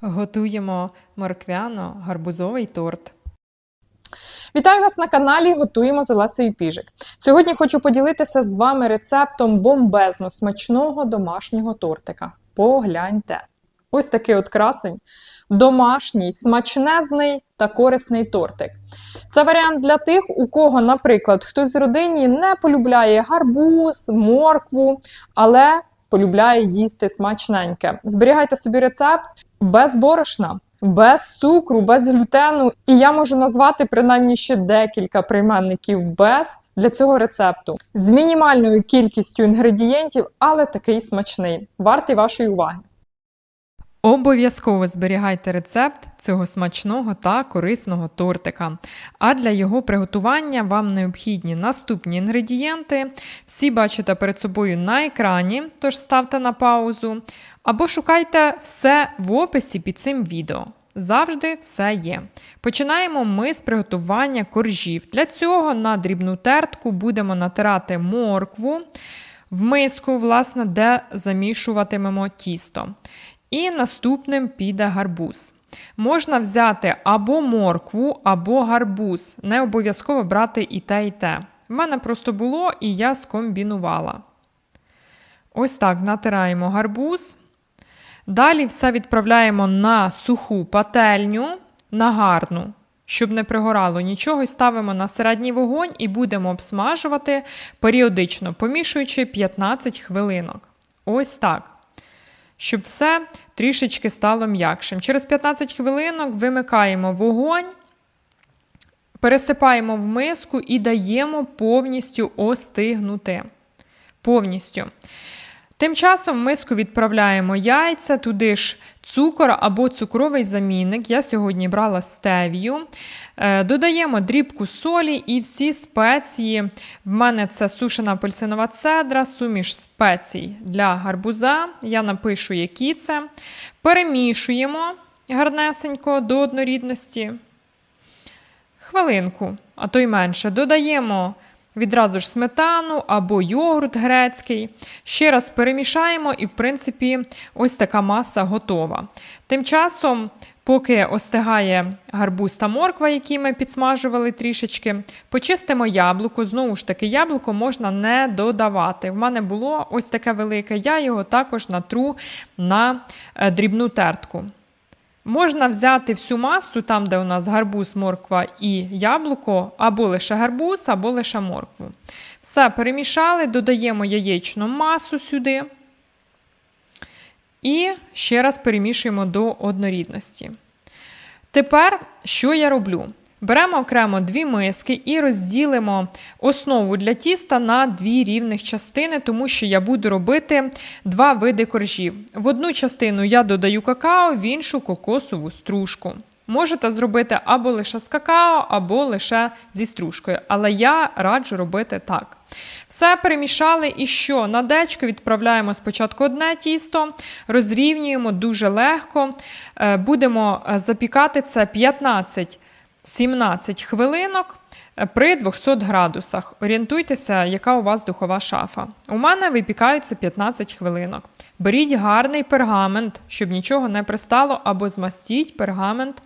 Готуємо морквяно-гарбузовий торт. Вітаю вас на каналі Готуємо з Олесею Піжик. Сьогодні хочу поділитися з вами рецептом бомбезно смачного домашнього тортика. Погляньте. Ось такий от красень. Домашній, смачнезний та корисний тортик. Це варіант для тих, у кого, наприклад, хтось з родині не полюбляє гарбуз, моркву, але полюбляє їсти смачненьке. Зберігайте собі рецепт без борошна, без цукру, без глютену. І я можу назвати принаймні ще декілька прийменників без для цього рецепту з мінімальною кількістю інгредієнтів, але такий смачний. Вартий вашої уваги. Обов'язково зберігайте рецепт цього смачного та корисного тортика. А для його приготування вам необхідні наступні інгредієнти. Всі бачите перед собою на екрані, тож ставте на паузу. Або шукайте все в описі під цим відео. Завжди все є. Починаємо ми з приготування коржів. Для цього на дрібну тертку будемо натирати моркву в миску, власне, де замішуватимемо тісто. І наступним піде гарбуз. Можна взяти або моркву, або гарбуз. Не обов'язково брати і те, і те. В мене просто було, і я скомбінувала. Ось так натираємо гарбуз. Далі все відправляємо на суху пательню, на гарну, щоб не пригорало нічого, і ставимо на середній вогонь і будемо обсмажувати періодично, помішуючи 15 хвилинок. Ось так. Щоб все трішечки стало м'якшим. Через 15 хвилинок вимикаємо вогонь, пересипаємо в миску і даємо повністю остигнути. Повністю. Тим часом в миску відправляємо яйця, туди ж цукор або цукровий замінник. Я сьогодні брала стевію. Е, Додаємо дрібку солі і всі спеції. В мене це сушена апельсинова цедра, суміш спецій для гарбуза. Я напишу, які це. Перемішуємо гарнесенько до однорідності. Хвилинку, а то й менше. Додаємо відразу ж сметану або йогурт грецький. Ще раз перемішаємо, і, в принципі, ось така маса готова. Тим часом, поки остигає гарбуз та морква, які ми підсмажували трішечки, почистимо яблуко. Знову ж таки, яблуко можна не додавати. В мене було ось таке велике, я його також натру на е, дрібну тертку. Можна взяти всю масу, там, де у нас гарбуз, морква і яблуко, або лише гарбуз, або лише моркву. Все перемішали, додаємо яєчну масу сюди. І ще раз перемішуємо до однорідності. Тепер, що я роблю? Беремо окремо дві миски і розділимо основу для тіста на дві рівних частини, тому що я буду робити два види коржів. В одну частину я додаю какао, в іншу кокосову стружку. Можете зробити або лише з какао, або лише зі стружкою, але я раджу робити так. Все перемішали і що? На дечко відправляємо спочатку одне тісто, розрівнюємо дуже легко. Е, Будемо запікати це 15 17 хвилинок при 200 градусах. Орієнтуйтеся, яка у вас духова шафа. У мене випікаються 15 хвилинок. Беріть гарний пергамент, щоб нічого не пристало, або змастіть пергамент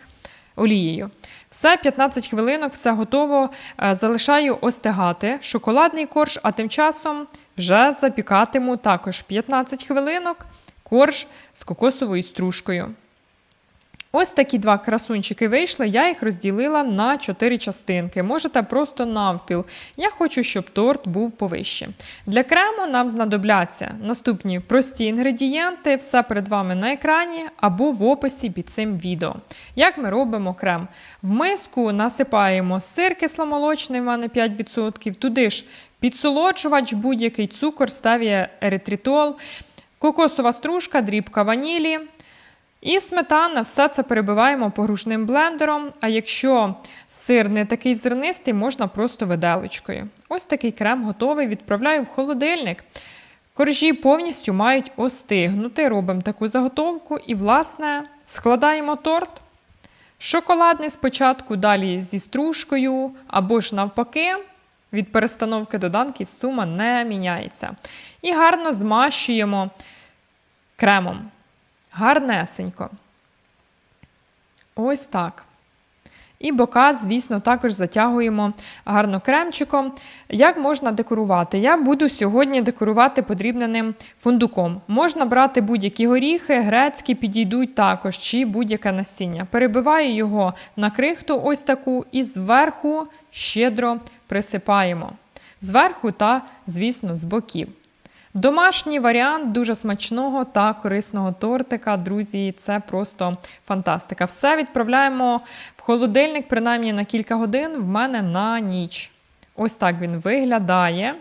олією. Все 15 хвилинок, все готово. Е, Залишаю остигати шоколадний корж, а тим часом вже запікатиму також 15 хвилинок корж з кокосовою стружкою. Ось такі два красунчики вийшли, я їх розділила на 4 частинки. Можете просто навпіл. Я хочу, щоб торт був повище. Для крему нам знадобляться наступні прості інгредієнти, все перед вами на екрані або в описі під цим відео. Як ми робимо крем? В миску насипаємо сир кисломолочний, в мене 5%, туди ж підсолоджувач, будь-який цукор, ставія еритритол, кокосова стружка, дрібка ванілі. І сметана, все це перебиваємо погружним блендером. А якщо сир не такий зернистий, можна просто виделочкою. Ось такий крем готовий, відправляю в холодильник. Коржі повністю мають остигнути. Робимо таку заготовку і, власне, складаємо торт. Шоколадний спочатку, далі зі стружкою, або ж навпаки. Від перестановки доданків сума не міняється. І гарно змащуємо кремом гарнесенько. Ось так. І бока, звісно, також затягуємо гарно кремчиком. Як можна декорувати? Я буду сьогодні декорувати подрібненим фундуком. Можна брати будь-які горіхи, грецькі підійдуть також, чи будь-яке насіння. Перебиваю його на крихту, ось таку, і зверху щедро присипаємо. Зверху та, звісно, з боків. Домашній варіант дуже смачного та корисного тортика. Друзі, це просто фантастика. Все відправляємо в холодильник, принаймні на кілька годин, в мене на ніч. Ось так він виглядає.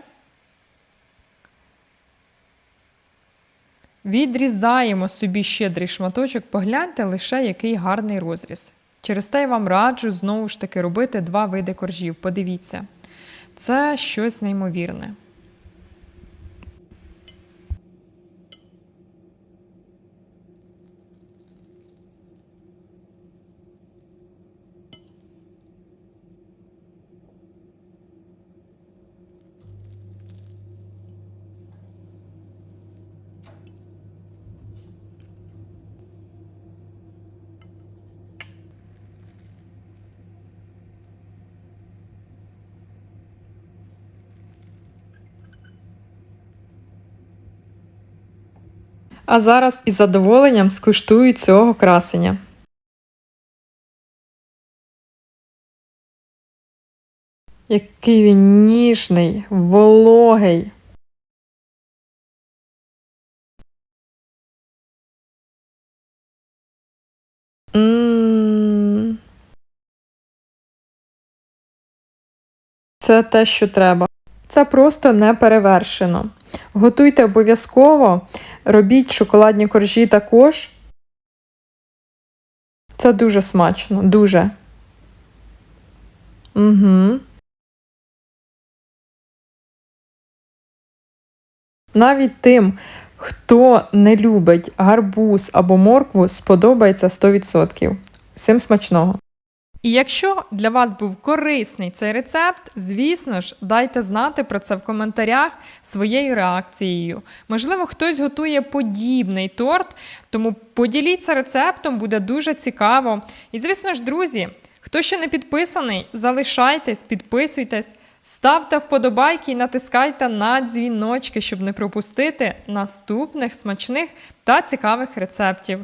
Відрізаємо собі щедрий шматочок, погляньте лише який гарний розріз. Через те я вам раджу знову ж таки робити два види коржів. Подивіться, це щось неймовірне. А зараз із задоволенням скуштую цього красення. Який він ніжний, вологий. Це те, що треба. Це просто не перевершено. Готуйте обов'язково, робіть шоколадні коржі також. Це дуже смачно, дуже. Угу. Навіть тим, хто не любить гарбуз або моркву, сподобається 100%. Всім смачного! І якщо для вас був корисний цей рецепт, звісно ж, дайте знати про це в коментарях своєю реакцією. Можливо, хтось готує подібний торт, тому поділіться рецептом, буде дуже цікаво. І, звісно ж, друзі, хто ще не підписаний, залишайтесь, підписуйтесь, ставте вподобайки і натискайте на дзвіночки, щоб не пропустити наступних смачних та цікавих рецептів.